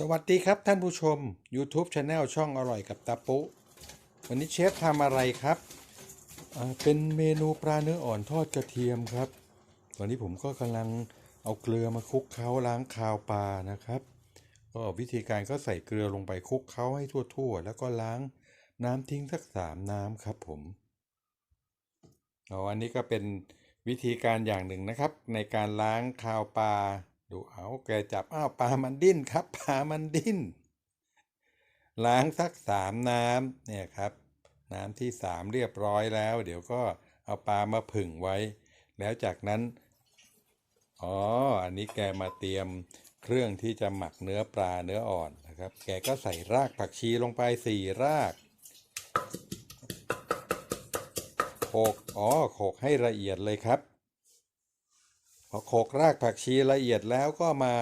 สวัสดีครับท่านผู้ชม YouTube Channel ช่องอร่อยกับตาปุวันนี้เชฟทำอะไรครับ เป็นเมนูปลาเนื้ออ่อนทอดกระเทียมครับ ตอนนี้ผมก็กำลังเอาเกลือมาคลุกเคล้าล้างคาวปลานะครับ ก็วิธีการก็ใส่เกลือลงไปคลุกเคล้าให้ทั่วๆ แล้วก็ล้างน้ำทิ้งสักสามน้ำครับผมออันนี้ก็เป็นวิธีการอย่างหนึ่งนะครับ ในการล้างคาวปลา ดูเอาแกจับอ้าวปลามันดิ้นครับปลามันดิ้น ล้างสักสามน้ำเนี่ยครับ น้ำที่สามเรียบร้อยแล้ว เดี๋ยวก็เอาปลามาผึ่งไว้ แล้วจากนั้นอ๋ออันนี้แกมาเตรียมเครื่องที่จะหมักเนื้อปลาเนื้ออ่อนนะครับ แกก็ใส่รากผักชีลงไปสี่รากโขกอ๋อโขกให้ละเอียดเลยครับ พอโขกรากผักชีละเอียดแล้วก็มา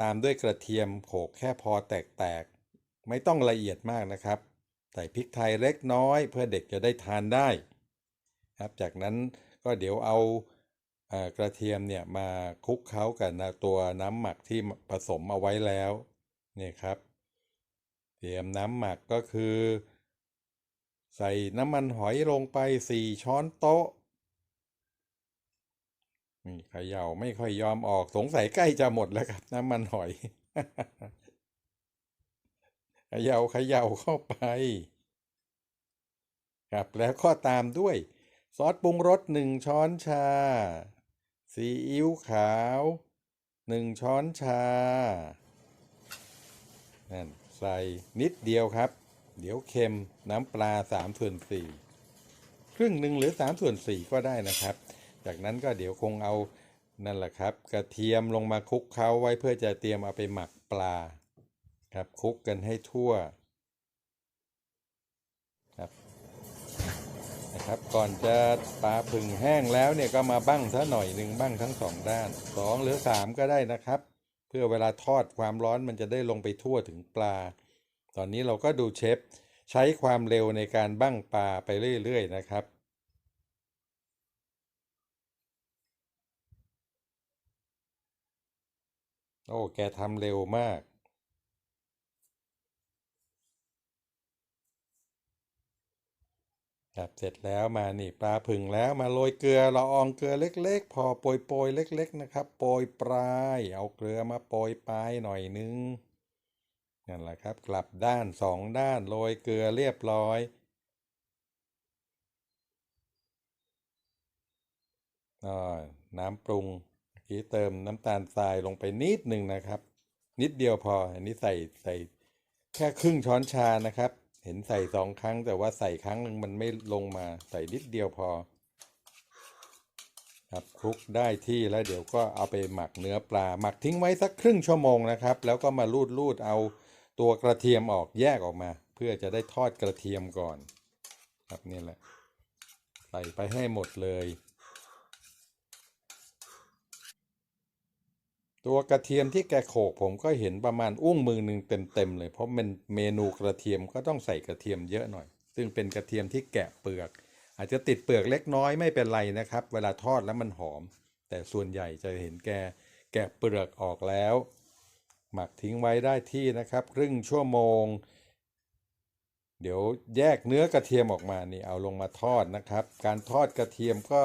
ตามด้วยกระเทียมโขกแค่พอแตกๆ ไม่ต้องละเอียดมากนะครับ ใส่พริกไทยเล็กน้อยเพื่อเด็กจะได้ทานได้ครับจากนั้นก็เดี๋ยวเอาเอ่อกระเทียมเนี่ยมาคลุกเคล้ากับนะตัวน้ำหมักที่ผสมเอาไว้แล้วเนี่ยครับเตรียมน้ำหมักก็คือ ใส่น้ำมันหอยลงไปสี่ช้อนโต๊ะ นี่เขย่าไม่ค่อยยอมออกสงสัยใกล้จะหมดแล้วครับ น้ำมันหอยเขย่าเขย่าเข้าไป ครับแล้วก็ตามด้วย ซอสปรุงรสหนึ่งช้อนชา ซีอิ๊วขาวหนึ่งช้อนชา นั่นใส่นิดเดียวครับ เดี๋ยวเค็มน้ำปลาสามส่วนสี่ครึ่งหนึ่งหรือสามส่วนสี่ก็ได้นะครับ จากนั้นก็เดี๋ยวคงเอานั่นแหละครับ กระเทียมลงมาคลุกเคล้าไว้เพื่อจะเตรียมเอาไปหมักปลาครับคลุกกันให้ทั่วครับนะครับก่อนจะปลาผึ่งแห้งแล้วเนี่ยก็มาบั้งซะหน่อยหนึ่งบั้งทั้งสองด้านสองหรือสามก็ได้นะครับ เพื่อเวลาทอดความร้อนมันจะได้ลงไปทั่วถึงปลา ตอนนี้เราก็ดูเชฟใช้ความเร็วในการบั้งปลาไปเรื่อยๆนะครับ โอ้ แกทำเร็วมาก ครับ เสร็จแล้วมานี่ปลาผึ่งแล้วมาโรยเกลือละอองเกลือเล็ก ๆ พอโปรยโปรยเล็ก ๆ นะครับโปรยปลายเอาเกลือมาโปรยปลายหน่อยนึงนั่นแหละครับ กลับด้านสองด้านโรยเกลือเรียบร้อยอน้ำปรุง กี้เติมน้ำตาลทรายลงไปนิดหนึ่งนะครับ นิดเดียวพอ อันนี้ใส่ใส่แค่ครึ่งช้อนชานะครับ เห็นใส่สองครั้งแต่ว่าใส่ครั้งหนึ่งมันไม่ลงมาใส่นิดเดียวพอ ครับคลุกได้ที่แล้วเดี๋ยวก็เอาไปหมักเนื้อปลา หมักทิ้งไว้สักครึ่งชั่วโมงนะครับ แล้วก็มาลูดลูดเอาตัวกระเทียมออกแยกออกมา เพื่อจะได้ทอดกระเทียมก่อน ครับนี่แหละ ใส่ไปให้หมดเลย ตัวกระเทียมที่แกโขกผมก็เห็นประมาณอุ้งมือหนึ่งเต็มๆเลย เพราะมันเมนูกระเทียมก็ต้องใส่กระเทียมเยอะหน่อย ซึ่งเป็นกระเทียมที่แกะเปลือก อาจจะติดเปลือกเล็กน้อยไม่เป็นไรนะครับ เวลาทอดแล้วมันหอม แต่ส่วนใหญ่จะเห็นแกแกะเปลือกออกแล้ว หมักทิ้งไว้ได้ที่นะครับ ครึ่งชั่วโมง เดี๋ยวแยกเนื้อกระเทียมออกมานี่เอาลงมาทอดนะครับ การทอดกระเทียมก็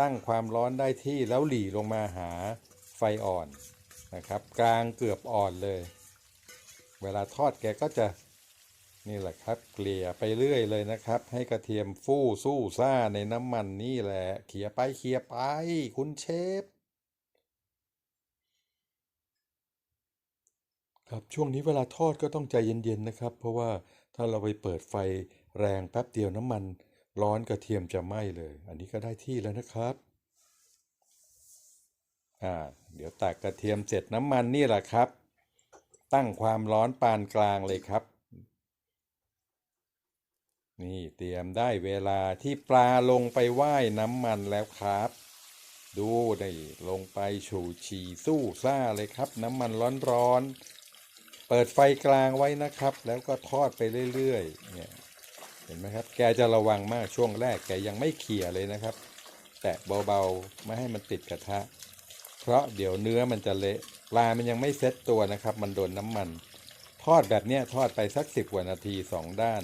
ตั้งความร้อนได้ที่แล้วหลีลงมาหา ฟอ่อนนะครับ กลางเกือบอ่อนเลย เวลาทอดแกก็จะนี่แหละครับ เกลี่ยไปเรื่อยเลยนะครับ ให้กระเทียมฟู่สู้ซ่าในน้ำมันนี่แหละเขี่ยไปเขี่ยไป คุณเชฟครับช่วงนี้เวลาทอดก็ต้องใจเย็นๆนะครับ เพราะว่าถ้าเราไปเปิดไฟแรงแป๊บเดียวน้ำมัน ร้อนกระเทียมจะไหม้เลย อันนี้ก็ได้ที่แล้วนะครับ อ่า เดี๋ยวตักกระเทียมเสร็จน้ำมันนี่แหละครับ ตั้งความร้อนปานกลางเลยครับ นี่เตรียมได้เวลาที่ปลาลงไปว่ายน้ำมันแล้วครับ ดูนี่ลงไปฉูฉี่สู้ซ่าเลยครับ น้ำมันร้อนๆ เปิดไฟกลางไว้นะครับ แล้วก็ทอดไปเรื่อยๆ เนี่ยเห็นไหมครับ แกจะระวังมากช่วงแรกแกยังไม่เขี่ยเลยนะครับ แตะเบาๆ ไม่ให้มันติดกระทะ เพราะเดี๋ยวเนื้อมันจะเละปลามันยังไม่เซ็ตตัวนะครับ มันโดนน้ำมัน ทอดแบบเนี้ยทอดไปสักสิบกว่านาทีสองด้าน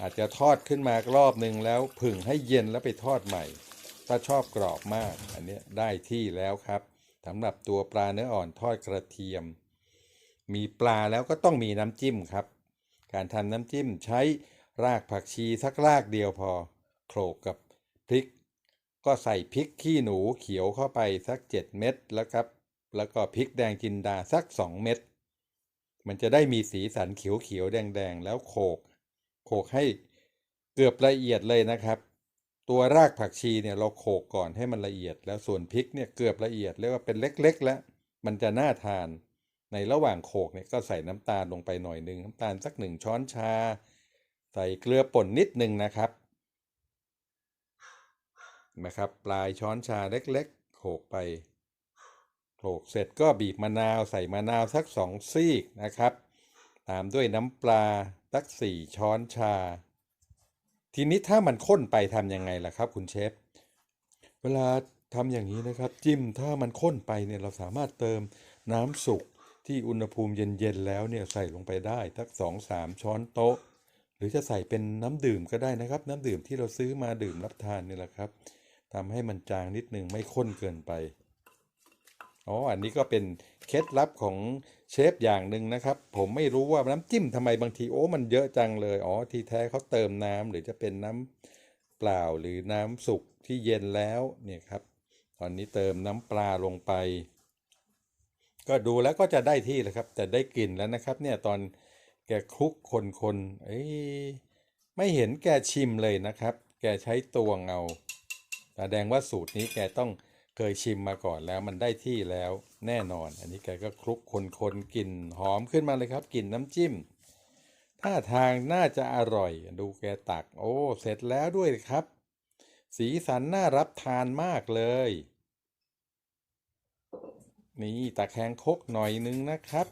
อาจจะทอดขึ้นมารอบหนึ่งแล้วผึ่งให้เย็นแล้วไปทอดใหม่ถ้าชอบกรอบมาก อันนี้ได้ที่แล้วครับสำหรับตัวปลาเนื้ออ่อนทอดกระเทียม มีปลาแล้วก็ต้องมีน้ำจิ้มครับ การทำน้ำจิ้มใช้รากผักชีสักรากเดียวพอโขลกกับพริก ก็ใส่พริกขี้หนูเขียวเข้าไปสัก 7 เม็ดแล้วครับ แล้วก็พริกแดงจินดาสัก 2 เม็ด มันจะได้มีสีสันเขียวๆแดงๆ แล้วโขก โขกให้เกือบละเอียดเลยนะครับ ตัวรากผักชีเนี่ยเราโขกก่อนให้มันละเอียด แล้วส่วนพริกเนี่ยเกือบละเอียดเรียกว่าเป็นเล็กๆ แล้ว มันจะน่าทาน ในระหว่างโขกเนี่ยก็ใส่น้ำตาลลงไปหน่อยหนึ่งน้ำตาลสักหนึ่งช้อนชา ใส่เกลือป่นนิดหนึ่งนะครับ นะครับ ปลายช้อนชาเล็กๆโขกไปโขกเสร็จก็บีบมะนาวใส่มะนาวสักสองซีกนะครับ ตามด้วยน้ำปลาสักสี่ช้อนชา ทีนี้ถ้ามันข้นไปทำยังไงล่ะครับ คุณเชฟ เวลาทำอย่างนี้นะครับ จิ้มถ้ามันข้นไปเนี่ยเราสามารถเติมน้ำสุกที่อุณหภูมิเย็นๆแล้วเนี่ยใส่ลงไปได้ทักสองสามช้อนโต๊ะ หรือจะใส่เป็นน้ำดื่มก็ได้นะครับ น้ำดื่มที่เราซื้อมาดื่มรับทานนี่แหละครับ ทำให้มันจางนิดนึงไม่ข้นเกินไปอ๋ออันนี้ก็เป็นเคล็ดลับของเชฟอย่างหนึ่งนะครับ ผมไม่รู้ว่าน้ำจิ้มทำไมบางทีโอ้มันเยอะจังเลยอ๋อทีแท้เขาเติมน้ำหรือจะเป็นน้ำเปล่าหรือน้ำสุกที่เย็นแล้วเนี่ยครับ ตอนนี้เติมน้ำปลาลงไป ก็ดูแล้วก็จะได้ที่แล้วครับจะได้กลิ่นแล้วนะครับ เนี่ยตอนแกคลุกคนคนๆเอ้ยไม่เห็นแกชิมเลยนะครับ แกใช้ตวงเอา แสดงว่าสูตรนี้แกต้องเคยชิมมาก่อนแล้วมันได้ที่แล้วแน่นอน อันนี้แกก็คลุกคนคนๆกลิ่นหอมขึ้นมาเลยครับกลิ่นน้ำจิ้มท่าทางน่าจะอร่อย ดูแกตัก โอ้ เสร็จแล้วด้วยครับ สีสันน่ารับทานมากเลย นี่ตะแคงคกหน่อยนึงนะครับ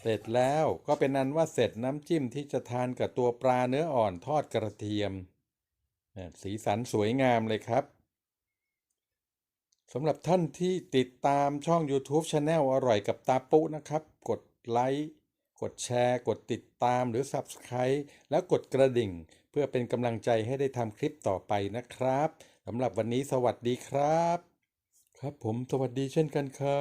เสร็จแล้วก็เป็นนั้นว่าเสร็จน้ำจิ้มที่จะทานกับตัวปลาเนื้ออ่อนทอดกระเทียม สีสันสวยงามเลยครับสำหรับท่านที่ติดตามช่อง YouTube Channel อร่อยกับตาปุ๊นะครับ กดไลค์ กดแชร์ กดติดตามหรือ Subscribe แล้วกดกระดิ่ง เพื่อเป็นกำลังใจให้ได้ทำคลิปต่อไปนะครับสำหรับวันนี้สวัสดีครับ ครับผมสวัสดีเช่นกันครับ